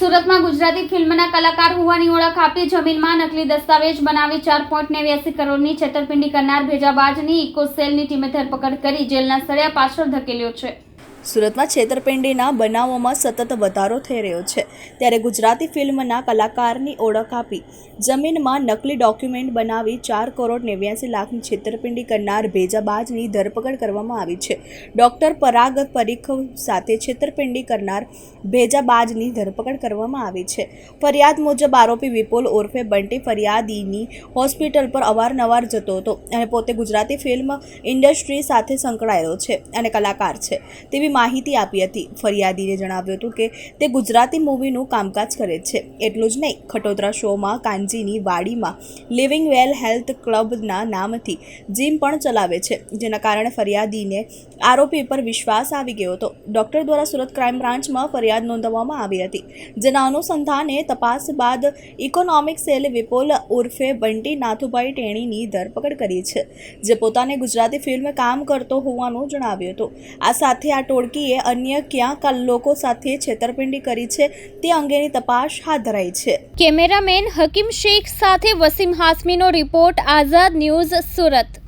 સુરતમાં ગુજરાતી ફિલ્મના કલાકાર હોવાની ઓળખ આપી જમીનમાં નકલી દસ્તાવેજ બનાવી ચાર પોઈન્ટ નેવ્યાસી કરોડની છેતરપિંડી કરનાર ભેજાબાજની ઇકોસેલની ટીમે ધરપકડ કરી. જેલના સળિયા પાછળ ધકેલ્યો છે. સુરતમાં છેતરપિંડીના બનાવોમાં સતત વધારો થઈ રહ્યો છે. ત્યારે ગુજરાતી ફિલ્મના કલાકારની ઓળખ આપી જમીનમાં નકલી ડોક્યુમેન્ટ બનાવી ચાર કરોડ નેવ્યાસી લાખની છેતરપિંડી કરનાર ભેજાબાજની ધરપકડ કરવામાં આવી છે. ડોક્ટર પરાગ પરીખ સાથે છેતરપિંડી કરનાર ભેજાબાજની ધરપકડ કરવામાં આવી છે. ફરિયાદ મુજબ આરોપી વિપુલ ઉર્ફે બંટી ફરિયાદીની હોસ્પિટલ પર અવારનવાર જતો હતો અને પોતે ગુજરાતી ફિલ્મ ઇન્ડસ્ટ્રી સાથે સંકળાયેલો છે અને કલાકાર છે. તેવી માહિતી આપી હતી. ફરિયાદીએ જણાવ્યું હતું કે, તે ગુજરાતી મૂવીનું કામકાજ કરે છે. એટલું જ નહીં, ખટોદરા શોમાં કાંજીની વાડીમાં લિવિંગ વેલ હેલ્થ ક્લબના નામથી જીમ પણ ચલાવે છે. જેના કારણે ફરિયાદીને આરોપી પર વિશ્વાસ આવી ગયો હતો. ડોક્ટર દ્વારા સુરત ક્રાઇમ બ્રાન્ચમાં ફરિયાદ નોંધવામાં આવી હતી. જેના અનુસંધાને તપાસ બાદ ઇકોનોમિક સેલ વિપુલ ઉર્ફે બંટી નાથુભાઈ ટેણીની ધરપકડ કરી છે. જે પોતાને ગુજરાતી ફિલ્મ કામ કરતો હોવાનું જણાવ્યું હતું. આ સાથે આ ટોળકીએ અન્ય ક્યાં લોકો સાથે છેતરપિંડી કરી છે તે અંગેની તપાસ હાથ ધરાઈ છે. કેમેરામેન હકીમ શેખ સાથે વસીમ હાસમીનો રિપોર્ટ આઝાદ ન્યૂઝ સુરત.